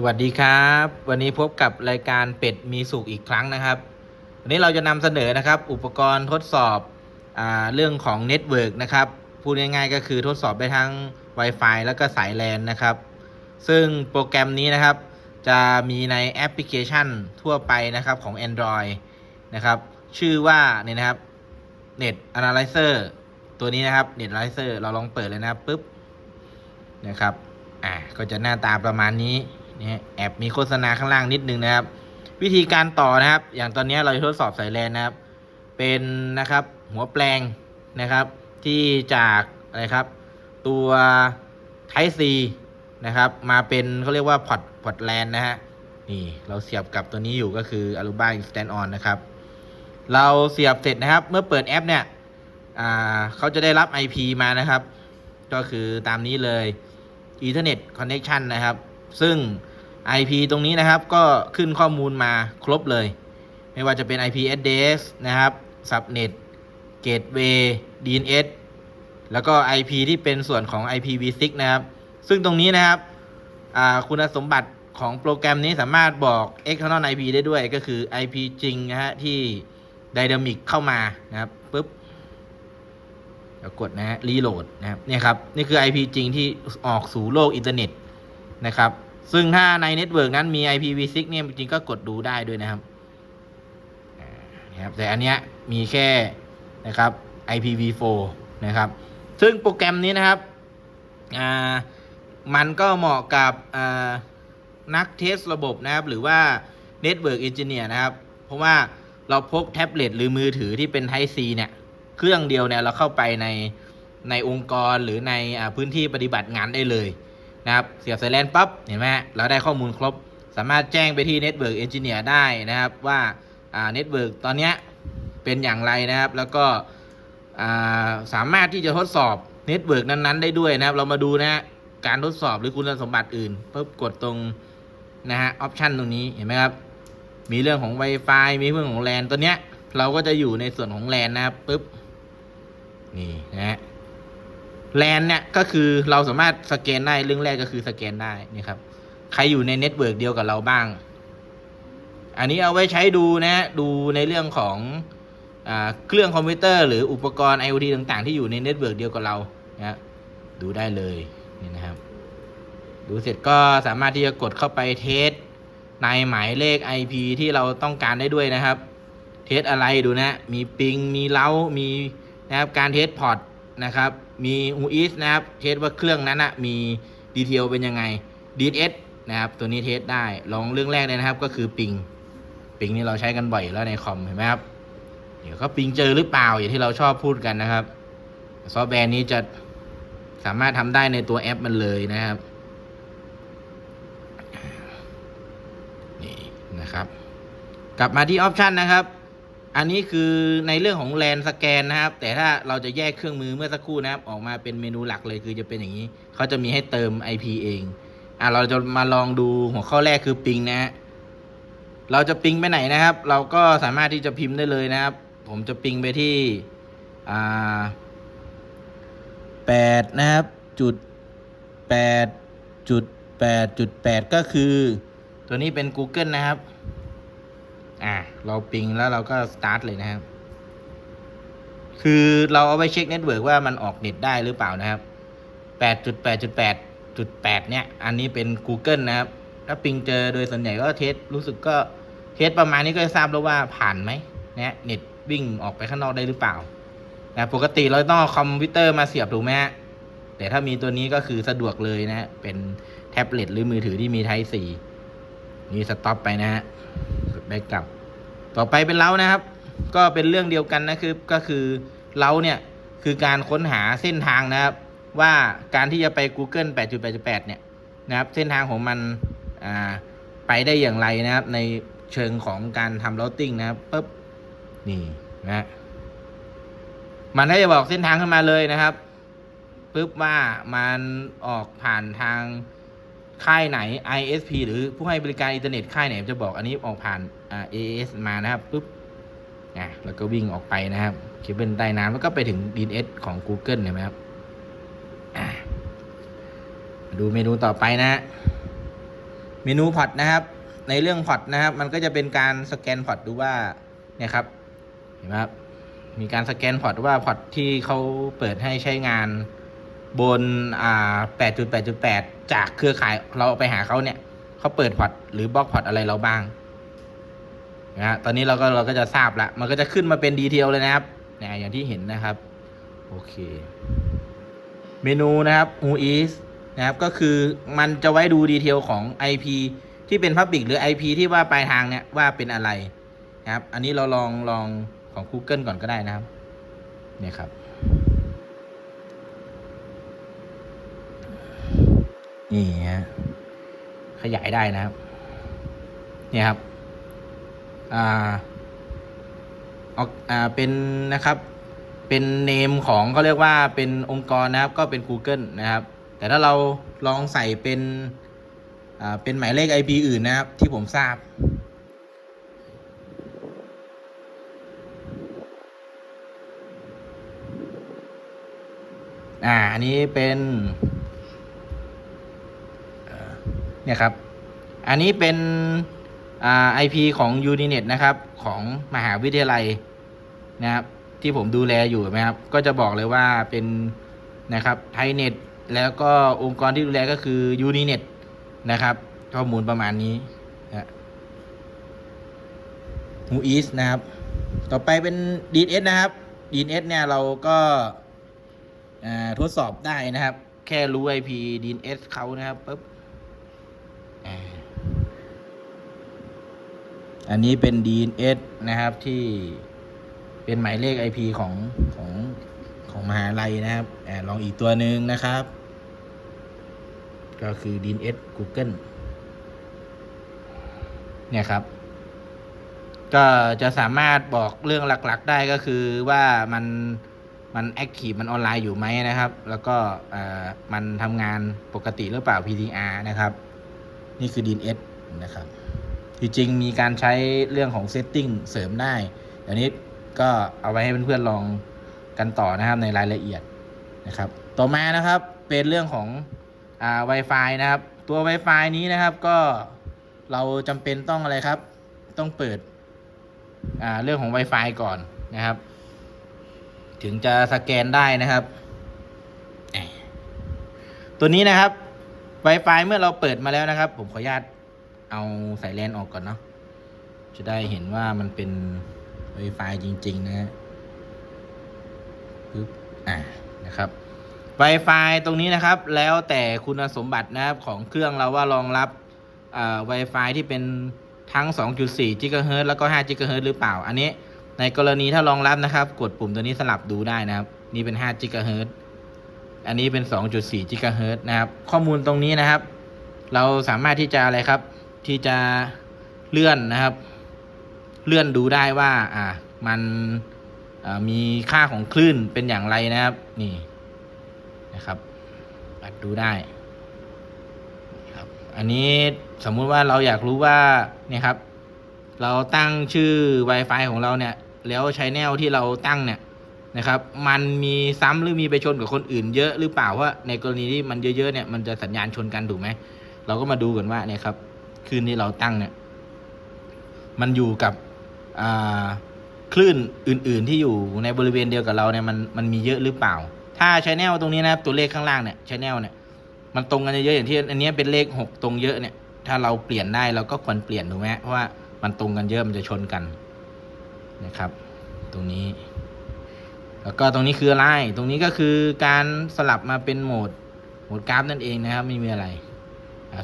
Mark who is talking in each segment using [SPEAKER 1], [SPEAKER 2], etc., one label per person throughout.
[SPEAKER 1] สวัสดีครับ วันนี้พบกับรายการเป็ดมีสุขอีกครั้งนะครับ วันนี้เราจะนำเสนอนะครับ อุปกรณ์ทดสอบอเรื่องของเน็ตเวิร์กนะครับพูดง่ายๆก็คือทดสอบได้ทั้ง Wi-Fi แล้วก็สายแลนนะครับ ซึ่งโปรแกรมนี้นะครับ จะมีในแอปพลิเคชันทั่วไปนะครับของ Android นะครับ ชื่อว่าเนี่ยนะครับ Net Analyzer ตัวนี้นะครับ Net Analyzer เราลองเปิดเลยนะครับปุ๊บนะครับอ่าก็จะหน้าตาประมาณนี้ นะฮะแอบมีโฆษณาข้างล่างนิดนึงนะครับ วิธีการต่อนะครับ อย่างตอนนี้เราจะทดสอบสายแลนนะครับ เป็นนะครับหัวแปลงนะครับ ที่จากอะไรครับ ตัว Type C นะครับ มาเป็นเขาเรียกว่าพอร์ตพอร์ตแลนนะฮะนี่เราเสียบกับตัวนี้อยู่ก็คือ Aruba Instant On นะครับ เราเสียบเสร็จนะครับ เมื่อเปิดแอปเนี่ยอ่าเขาจะได้รับ IP มานะครับ ก็คือตามนี้เลย Ethernet Connection นะครับ ซึ่ง IP ตรงนี้นะครับก็ขึ้นข้อมูลมาครบเลย ไม่ว่าจะเป็น IP address นะครับ subnet gateway DNS แล้วก็ IP ที่เป็นส่วนของ IPv6 นะครับ ซึ่งตรงนี้นะครับคุณสมบัติของโปรแกรมนี้สามารถบอก external IP ได้ด้วยก็คือ IP จริงนะฮะที่ Dynamic เข้ามานะครับปุ๊บเดี๋ยวกดนะฮะรีโหลดนะครับเนี่ยครับ นี่คือ IP จริงที่ออกสู่โลกอินเทอร์เน็ตนะครับ ซึ่งถ้าในเน็ตเวิร์กนั้นมี IPv6 เนี่ยจริงๆก็กดดูได้ด้วยนะครับนะครับแต่อันเนี้ยมีแค่นะครับ IPv4 นะครับ ซึ่งโปรแกรมนี้นะครับอ่ามันก็เหมาะกับอ่านักเทสระบบนะครับ หรือว่า Network Engineer นะครับ เพราะว่าเราพกแท็บเล็ตหรือมือถือที่เป็น Type C เนี่ย เครื่องเดียวเนี่ยเราเข้าไปในในองค์กรหรือในอพื้นที่ปฏิบัติงานได้เลย นะครับ เสียบสายแลนปั๊บ เห็นไหมเราได้ข้อมูลครบ สามารถแจ้งไปที่ Network Engineer ได้นะครับว่าอ่า Network ตอนนี้เป็นอย่างไรนะครับ แล้วก็สามารถที่จะทดสอบ Network นั้นๆ ได้ด้วยนะครับ เรามาดูนะการทดสอบหรือคุณสมบัติอื่นปุ๊บกดตรงนะฮะออปชันตรงนี้เห็นไหมครับ มีเรื่องของ Wi-Fi มีเรื่องของ LAN ตัวเนี้ย เราก็จะอยู่ในส่วนของ LAN นะครับปุ๊บนี่นะฮะ แลนเนี่ยก็คือเราสามารถสแกนได้เรื่องแรกก็คือสแกนได้นี่ครับ ใครอยู่ในเน็ตเวิร์กเดียวกับเราบ้าง อันนี้เอาไว้ใช้ดูนะฮะดูในเรื่องของอเครื่องคอมพิวเตอร์หรืออุปกรณ์ IoT ต่างๆ ที่อยู่ในเน็ตเวิร์กเดียวกับเรานะดูได้เลยนี่นะครับ ดูเสร็จก็สามารถที่จะกดเข้าไปเทสในหมายเลข IP ที่เราต้องการได้ด้วยนะครับ เทสอะไรดูนะ มีปิง มีเล้า มีนะครับการเทสพอร์ต นะครับ มีอูอีสนะครับ เทสว่าเครื่องนั้นนะมีดีเทลเป็นยังไง DNS นะครับ ตัวนี้เทสได้ ลองเรื่องแรกเลยนะครับ ก็คือปิง ปิงนี่เราใช้กันบ่อยแล้วในคอมเห็นไหมครับ เดี๋ยวเขาปิงเจอหรือเปล่าอย่างที่เราชอบพูดกันนะครับ ซอฟต์แวร์นี้จะสามารถทำได้ในตัวแอปมันเลยนะครับ นี่นะครับ กลับมาที่ออปชันนะครับ อันนี้คือในเรื่องของแลนสแกนนะครับ แต่ถ้าเราจะแยกเครื่องมือเมื่อสักครู่นะครับ ออกมาเป็นเมนูหลักเลยคือจะเป็นอย่างนี้ เขาจะมีให้เติม IP เอง อะเราจะมาลองดูหัวข้อแรกคือปิงนะฮะ เราจะปิงไปไหนนะครับ เราก็สามารถที่จะพิมพ์ได้เลยนะครับ ผมจะปิงไปที่ อ่าแปดนะครับ จุดแปดจุดแปดจุดแปดก็คือ ตัวนี้เป็น Google นะครับ อ่าเราปิงแล้วเราก็สตาร์ทเลยนะครับ คือเราเอาไปเช็คเน็ตเวิร์กว่ามันออกเน็ตได้หรือเปล่านะครับ 8.8.8.8 เนี่ย อันนี้เป็น Google นะครับ ถ้าปิงเจอโดยส่วนใหญ่ก็เทสรู้สึกก็เทสประมาณนี้ก็จะทราบแล้วว่าผ่านไหมนะเน็ตวิ่งออกไปข้างนอกได้หรือเปล่านะปกติเราต้องคอมพิวเตอร์มาเสียบถูกไหมฮะแต่ถ้ามีตัวนี้ก็คือสะดวกเลยนะฮะเป็นแท็บเล็ตหรือมือถือที่มี Type C นี่สต็อปไปนะฮะ ได้กลับ ต่อไปเป็นเล้านะครับ ก็เป็นเรื่องเดียวกันนะคือก็คือเล้าเนี่ยคือการค้นหาเส้นทางนะครับ ว่าการที่จะไป Google 8.8.8 เนี่ยนะครับ เส้นทางของมันอ่าไปได้อย่างไรนะครับ ในเชิงของการทำ routing นะครับปุ๊บนี่นะมันได้จะบอกเส้นทางขึ้นมาเลยนะครับปุ๊บว่ามันออกผ่านทาง ค่ายไหน ISP หรือผู้ให้บริการอินเทอร์เน็ตค่ายไหนจะบอกอันนี้ออกผ่านอ่า AS มานะครับปุ๊บอะแล้วก็วิ่งออกไปนะครับเคเบิลใต้น้ำแล้วก็ไปถึง DNS ของ Google เห็นไหมครับมาดูเมนูต่อไปนะเมนูพอร์ตนะครับ ในเรื่องพอร์ตนะครับ มันก็จะเป็นการสแกนพอร์ตดูว่าเนี่ยครับเห็นไหมครับมีการสแกนพอร์ตว่าพอร์ตที่เขาเปิดให้ใช้งาน บนอ่า8.8.8 จากเครือข่ายเราไปหาเขาเนี่ยเขาเปิดพอร์ตหรือบล็อกพอร์ตอะไรเราบ้างนะฮะตอนนี้เราก็เราก็จะทราบละมันก็จะขึ้นมาเป็นดีเทลเลยนะครับเนี่ยอย่างที่เห็นนะครับ โอเค เมนูนะครับ who is นะครับ ก็คือมันจะไว้ดูดีเทลของ IP ที่เป็น Public หรือ IP ที่ว่าปลายทางเนี่ยว่าเป็นอะไรนะครับ อันนี้เราลองลองของ Google ก่อนก็ได้นะครับ เนี่ยครับ นี่ฮะขยายได้นะครับ เนี่ยครับ อ่าออกอ่าเป็นนะครับ เป็นเนมของเขาเรียกว่าเป็นองค์กรนะครับ ก็เป็น Google นะครับ แต่ถ้าเราลองใส่เป็นอ่าเป็นหมายเลข IP อื่นนะครับ ที่ผมทราบอ่า อันนี้เป็นเอ่อ เนี่ยครับ อันนี้เป็นอ่า IP ของ Uninet นะครับ ของมหาวิทยาลัยนะครับ ที่ผมดูแลอยู่ไหมครับ ก็จะบอกเลยว่าเป็นนะครับไทยเน็ตแล้วก็องค์กรที่ดูแลก็คือ Uninet นะครับ ข้อมูลประมาณนี้นะฮูอีสนะครับ ต่อไปเป็น DNS นะครับ DNS เนี่ยเราก็ทดสอบได้นะครับ แค่รู้ IP DNS เขานะครับปุ๊บอ่า อันนี้เป็น DNS นะครับที่เป็นหมายเลข IP ของของของมหาลัยนะครับอลองอีกตัวหนึ่งนะครับ ก็คือ DNS Google เนี่ยครับ ก็จะสามารถบอกเรื่องหลักๆได้ก็คือว่ามันมันแอคทีฟมันออนไลน์อยู่ไหมนะครับ แล้วก็เอ่อมันทำงานปกติหรือเปล่า PTR นะครับ นี่คือ DNS นะครับ จริงๆมีการใช้เรื่องของ Setting เสริมได้เดี๋ยวนี้ก็เอาไว้ให้เพื่อนๆลองกันต่อนะครับในรายละเอียดนะครับ ต่อมานะครับเป็นเรื่องของอ่า Wi-Fi นะครับ ตัว Wi-Fi นี้นะครับก็เราจำเป็นต้องอะไรครับ ต้องเปิดอ่าเรื่องของ Wi-Fi ก่อนนะครับ ถึงจะสแกนได้นะครับ ตัวนี้นะครับ Wi-Fi เมื่อเราเปิดมาแล้วนะครับ ผมขออนุญาต เอาสายแลนออกก่อนเนาะจะได้เห็นว่ามันเป็น Wi-Fi จริง ๆ นะฮะปึ๊บอ่านะครับ Wi-Fi ตรงนี้นะครับ แล้วแต่คุณสมบัตินะครับของเครื่องเราว่ารองรับอ่า Wi-Fi ที่เป็นทั้ง 2.4 GHz แล้วก็ 5 GHz หรือเปล่า อันนี้ในกรณีถ้ารองรับนะครับ กดปุ่มตัวนี้สลับดูได้นะครับ นี่เป็น 5 GHz อันนี้เป็น 2.4 GHz นะครับ ข้อมูลตรงนี้นะครับ เราสามารถที่จะอะไรครับ ที่จะเลื่อนนะครับ เลื่อนดูได้ว่า อ่า มันมีค่าของคลื่นเป็นอย่างไรนะครับ นี่นะครับปัดดูได้ครับ อันนี้สมมุติว่าเราอยากรู้ว่าเนี่ยครับ เราตั้งชื่อ Wi-Fi ของเราเนี่ย แล้วใช้แนวที่เราตั้งเนี่ยนะครับ มันมีซ้ำหรือมีไปชนกับคนอื่นเยอะหรือเปล่าว่าในกรณีที่มันเยอะๆเนี่ยมันจะสัญญาณชนกันถูกไหมเราก็มาดูกันว่าเนี่ยครับ คลื่นที่เราตั้งเนี่ย มันอยู่กับคลื่นอื่น ๆ ที่อยู่ในบริเวณเดียวกับเราเนี่ยมันมันมีเยอะหรือเปล่า ถ้าชแนวตรงนี้นะครับตัวเลขข้างล่างเนี่ยชแนวเนี่ยมันตรงกันเยอะอย่างที่อันนี้เป็นเลขหกตรงเยอะเนี่ย ถ้าเราเปลี่ยนได้เราก็ควรเปลี่ยนถูกไหมเพราะว่ามันตรงกันเยอะมันจะชนกันนะครับ ตรงนี้ แล้วก็ตรงนี้คืออะไร ตรงนี้ก็คือการสลับมาเป็นโหมดโหมดกราฟนั่นเองนะครับไม่มีอะไร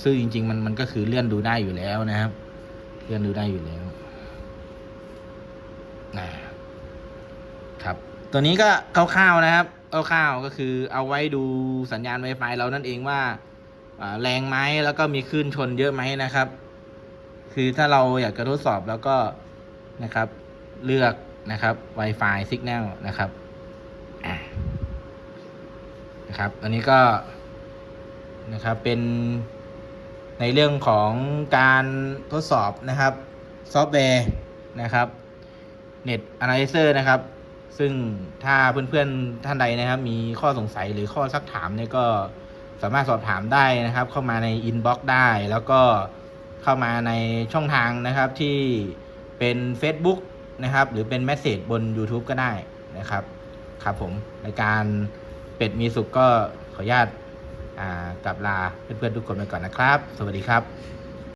[SPEAKER 1] ซึ่งจริง ๆ มันมันก็คือเลื่อนดูได้อยู่แล้วนะครับ เลื่อนดูได้อยู่แล้วอ่าครับ ตัวนี้ก็คร่าวๆนะครับคร่าวๆก็คือเอาไว้ดูสัญญาณ Wi-Fi เรานั่นเองว่าแรงไหมแล้วก็มีคลื่นชนเยอะไหมนะครับ คือถ้าเราอยากจะทดสอบแล้วก็นะครับ เลือกนะครับ Wi-Fi Signal นะครับนะครับ อันนี้ก็นะครับเป็น ในเรื่องของการทดสอบนะครับซอฟต์แวร์นะครับเน็ตแอนนิเซอร์นะครับ ซึ่งถ้าเพื่อนๆท่านใดนะครับ มีข้อสงสัยหรือข้อซักถามเนี่ยก็สามารถสอบถามได้นะครับ เข้ามาใน Inbox ได้แล้วก็เข้ามาในช่องทางนะครับที่เป็น Facebook นะครับ หรือเป็นแมสเซจบน YouTube ก็ได้นะครับ ครับผมในการเป็ดมีสุขก็ขออนุญาต กลับลาเพื่อนๆทุกคนไปก่อนนะครับ สวัสดีครับ